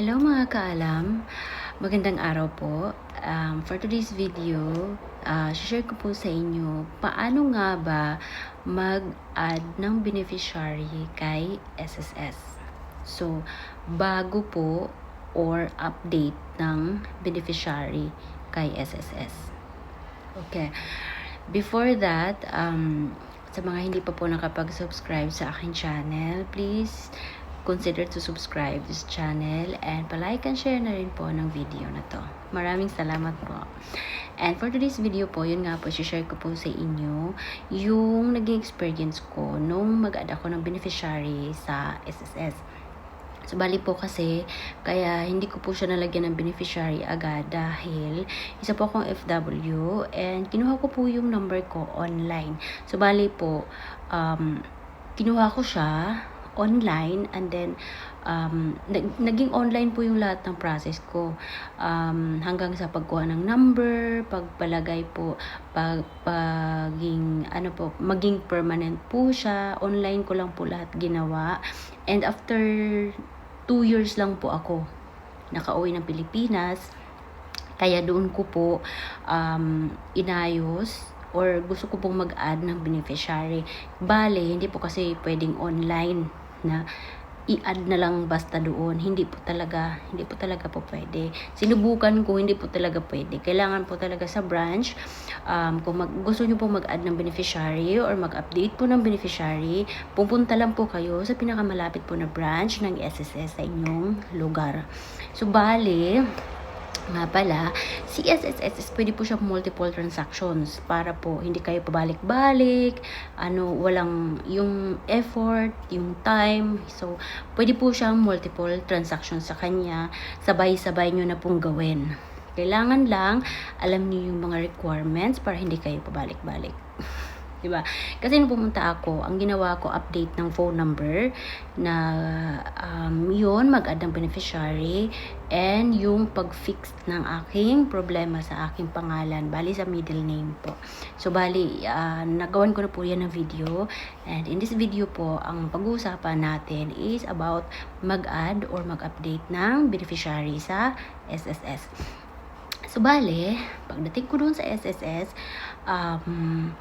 Hello mga kaalam, magandang araw po. Um, for today's video, uh, share ko po sa inyo paano nga ba mag-add ng beneficiary kay SSS. So, bago po or update ng beneficiary kay SSS. Okay. Before that, um, sa mga hindi pa po nakapag-subscribe sa akin channel, please consider to subscribe this channel and palike and share na rin po ng video na to. Maraming salamat po. And for today's video po, yun nga po, share ko po sa inyo yung naging experience ko nung mag-add ako ng beneficiary sa SSS. So, bali po kasi, kaya hindi ko po siya nalagyan ng beneficiary agad dahil isa po akong FW and kinuha ko po yung number ko online. So, bali po, um, kinuha ko siya online and then um, nag- naging online po yung lahat ng process ko. Um, hanggang sa pagkuha ng number pagpalagay po pag paging ano po maging permanent po siya. Online ko lang po lahat ginawa. And after two years lang po ako nakauwi ng Pilipinas kaya doon ko po um, inayos or gusto ko pong mag-add ng beneficiary. Bale, hindi po kasi pwedeng online na i-add na lang basta doon. Hindi po talaga, hindi po talaga po pwede. Sinubukan ko, hindi po talaga pwede. Kailangan po talaga sa branch, um, kung mag, gusto nyo po mag-add ng beneficiary or mag-update po ng beneficiary, pupunta lang po kayo sa pinakamalapit po na branch ng SSS sa inyong lugar. So, bale, nga pala, si SSS pwede po siya multiple transactions para po hindi kayo pabalik-balik, ano, walang yung effort, yung time. So, pwede po siyang multiple transactions sa kanya. Sabay-sabay nyo na pong gawin. Kailangan lang alam niyo yung mga requirements para hindi kayo pabalik-balik. 'Di ba? Kasi nung pumunta ako, ang ginawa ko update ng phone number na um, 'yun mag-add ng beneficiary and yung pag-fix ng aking problema sa aking pangalan, bali sa middle name po. So bali uh, nagawan ko na po 'yan ng video and in this video po ang pag-uusapan natin is about mag-add or mag-update ng beneficiary sa SSS. So bale, pagdating ko doon sa SSS, um,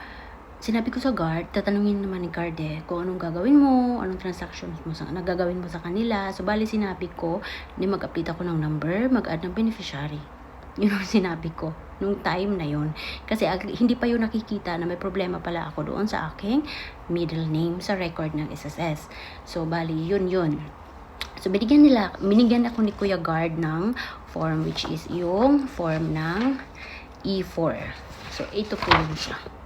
sinabi ko sa guard, tatanungin naman ni guard eh, kung anong gagawin mo, anong transactions mo, sa, nagagawin mo sa kanila. So, bali sinabi ko, ni mag-update ako ng number, mag-add ng beneficiary. Yun ang sinabi ko nung time na yun. Kasi ag- hindi pa yun nakikita na may problema pala ako doon sa aking middle name sa record ng SSS. So, bali, yun yun. So, binigyan nila, binigyan ako ni Kuya Guard ng form which is yung form ng E4. So, ito po yun siya.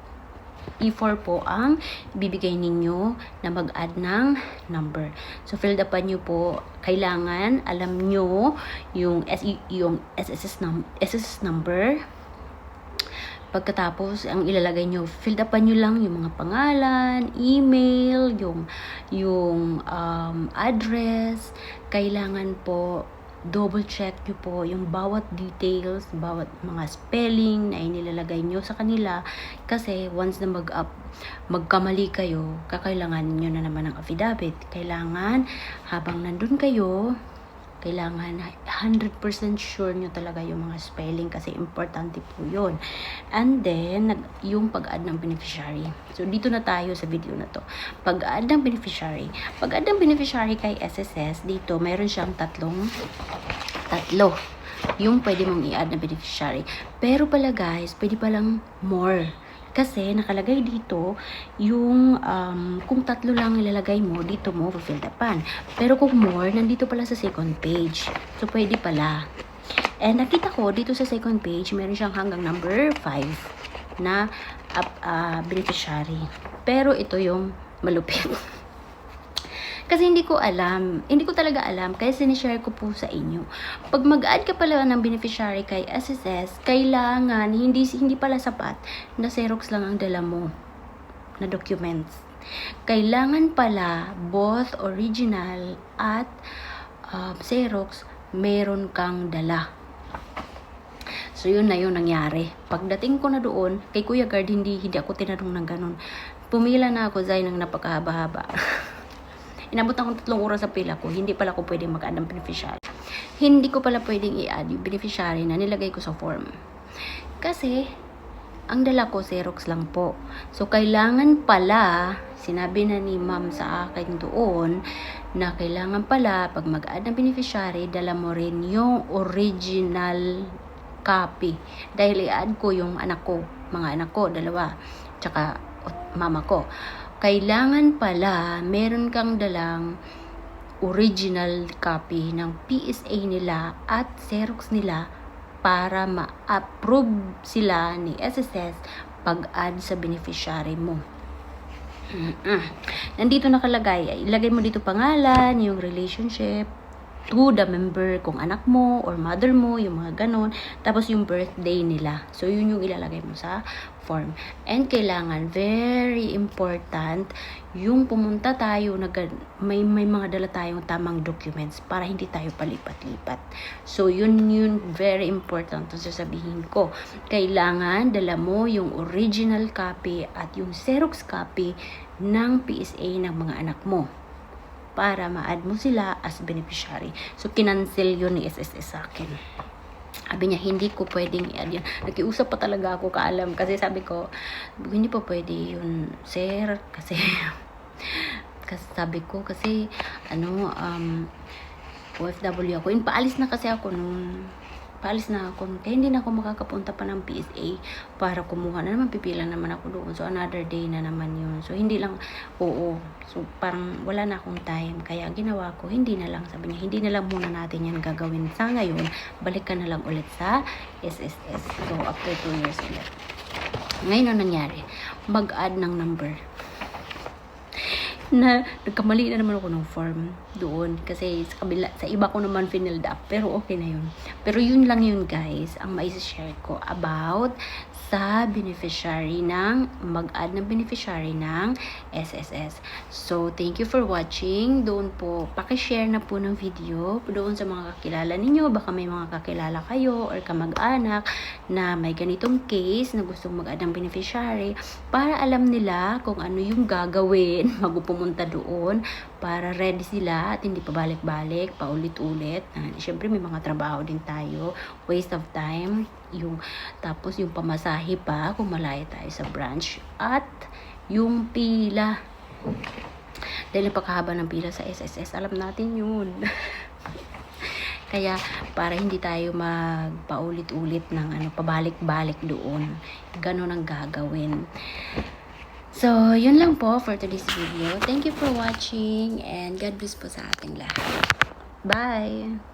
E4 po ang bibigay ninyo na mag-add ng number. So, filled upan nyo po, kailangan alam nyo yung, SE, yung SSS, num, SSS number. Pagkatapos, ang ilalagay nyo, filled upan nyo lang yung mga pangalan, email, yung, yung um, address. Kailangan po double check nyo po yung bawat details, bawat mga spelling na inilalagay nyo sa kanila kasi once na mag-up, magkamali kayo, kakailangan nyo na naman ng affidavit. Kailangan habang nandun kayo, kailangan 100% sure nyo talaga yung mga spelling kasi importante po yun. And then, yung pag-add ng beneficiary. So, dito na tayo sa video na to. Pag-add ng beneficiary. Pag-add ng beneficiary kay SSS, dito, mayroon siyang tatlong, tatlo yung pwede mong i-add na beneficiary. Pero pala guys, pwede palang more. Kasi nakalagay dito yung um, kung tatlo lang ilalagay mo, dito mo fill upan. Pero kung more, nandito pala sa second page. So, pwede pala. And nakita ko dito sa second page, meron siyang hanggang number 5 na uh, uh, beneficiary. Pero ito yung malupit. Kasi hindi ko alam, hindi ko talaga alam, kaya sinishare ko po sa inyo. Pag mag-add ka pala ng beneficiary kay SSS, kailangan, hindi, hindi pala sapat na Xerox lang ang dala mo na documents. Kailangan pala both original at uh, Xerox meron kang dala. So, yun na yun nangyari. Pagdating ko na doon, kay Kuya Guard, hindi, hindi ako tinanong ng ganun. Pumila na ako, Zay, ng napakahaba-haba. Inabot akong tatlong oras sa pila ko, hindi pala ako pwede mag-add ng beneficiary. hindi ko pala pwedeng i-add yung beneficiary na nilagay ko sa form. Kasi, ang dala ko, Xerox lang po. So, kailangan pala, sinabi na ni ma'am sa akin doon, na kailangan pala, pag mag-add ng beneficiary, dala mo rin yung original copy. Dahil i-add ko yung anak ko, mga anak ko, dalawa, tsaka mama ko. Kailangan pala, meron kang dalang original copy ng PSA nila at Xerox nila para ma-approve sila ni SSS pag-add sa beneficiary mo. Nandito nakalagay, ilagay mo dito pangalan, yung relationship, to the member, kung anak mo or mother mo, yung mga ganon. Tapos yung birthday nila. So, yun yung ilalagay mo sa form. And kailangan, very important, yung pumunta tayo, na gan- may, may mga dala tayong tamang documents para hindi tayo palipat-lipat. So, yun yun, very important ang sasabihin ko. Kailangan, dala mo yung original copy at yung Xerox copy ng PSA ng mga anak mo para ma-add mo sila as beneficiary. So, kinancel yun ni SSS sa akin. Sabi niya, hindi ko pwedeng i-add yan. Nakiusap pa talaga ako kaalam kasi sabi ko, hindi pa pwede yun, sir, kasi, kasi sabi ko, kasi, ano, um, OFW ako. In, paalis na kasi ako nung, paalis na ako. Kaya hindi na ako makakapunta pa ng PSA para kumuha na naman. Pipila naman ako doon. So, another day na naman yun. So, hindi lang, oo. So, parang wala na akong time. Kaya, ginawa ko, hindi na lang. Sabi niya, hindi na lang muna natin yan gagawin sa ngayon. Balik ka na lang ulit sa SSS. So, after 2 years ulit. Ngayon, ano nangyari? Mag-add ng number na nagkamali na naman ako ng form doon. Kasi sa kabila sa iba ko naman filled up pero okay na yun. Pero yun lang yun guys ang mai-share ko about sa beneficiary ng mag-add ng beneficiary ng SSS so thank you for watching. Doon po paki-share na po ng video doon sa mga kakilala ninyo. Baka may mga kakilala kayo or kamag-anak na may ganitong case na gustong mag-add ng beneficiary para alam nila kung ano yung gagawin bago doon para ready sila at hindi pa balik-balik, paulit-ulit. Uh, Siyempre may mga trabaho din tayo, waste of time, yung tapos yung pamasahe pa kung malayo tayo sa branch at yung pila. Dahil napakahaba ng pila sa SSS, alam natin yun. Kaya para hindi tayo magpaulit-ulit ng ano pabalik-balik doon. Ganun ang gagawin. So, yun lang po for today's video. Thank you for watching and God bless po sa ating lahat. Bye!